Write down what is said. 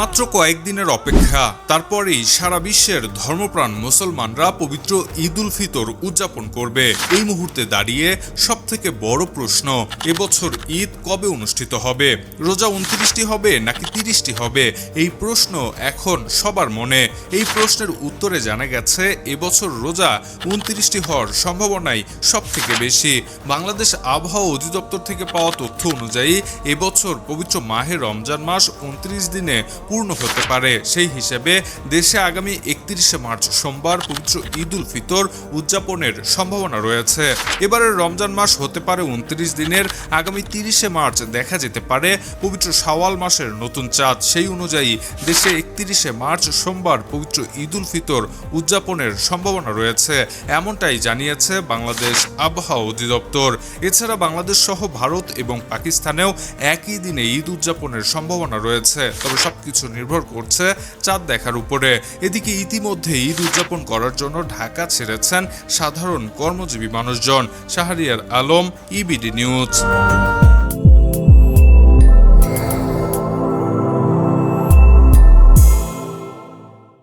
মাত্র কয়েকদিনের অপেক্ষা, তারপরেই সারা বিশ্বের ধর্মপ্রাণ মুসলমানরা পবিত্র ঈদ উল ফিতর উদযাপন করবে। এই মুহূর্তে দাঁড়িয়ে সব থেকে বড় প্রশ্ন, এবছর ঈদ কবে অনুষ্ঠিত হবে? রোজা উনত্রিশটি হবে নাকি তিরিশটি হবে? এই প্রশ্ন এখন সবার মনে। এই প্রশ্নের উত্তরে জানা গেছে, এবছর রোজা উনত্রিশটি হওয়ার সম্ভাবনাই সব থেকে বেশি। বাংলাদেশ আবহাওয়া অধিদপ্তর থেকে পাওয়া তথ্য অনুযায়ী, এবছর পবিত্র মাহে রমজান মাস উনত্রিশ দিনে পূর্ণ হতে পারে। সেই হিসেবে দেশে আগামী একত্রিশে মার্চ সোমবার পবিত্র ঈদ উল ফিতর উদযাপনের সম্ভাবনা রয়েছে। এবারের রমজান মাস হতে পারে উনত্রিশ দিনের। আগামী তিরিশে মার্চ দেখা যেতে পারে পবিত্র শাওয়াল মাসের নতুন চাঁদ। সেই অনুযায়ী দেশে একত্রিশে মার্চ সোমবার পবিত্র ঈদ উল ফিতর উদযাপনের সম্ভাবনা রয়েছে। এমনটাই জানিয়েছে বাংলাদেশ আবহাওয়া অধিদপ্তর। এছাড়া বাংলাদেশ সহ ভারত এবং পাকিস্তানেও একই দিনে ঈদ উদযাপনের সম্ভাবনা রয়েছে। তবে সবকিছু নির্ভর করছে চাঁদ দেখার উপরে। এদিকে ইতিমধ্যে ঈদ উদযাপন করার জন্য ঢাকা ছেড়েছেন সাধারণ কর্মজীবী মানুষজন। Shahriar Alam EBD news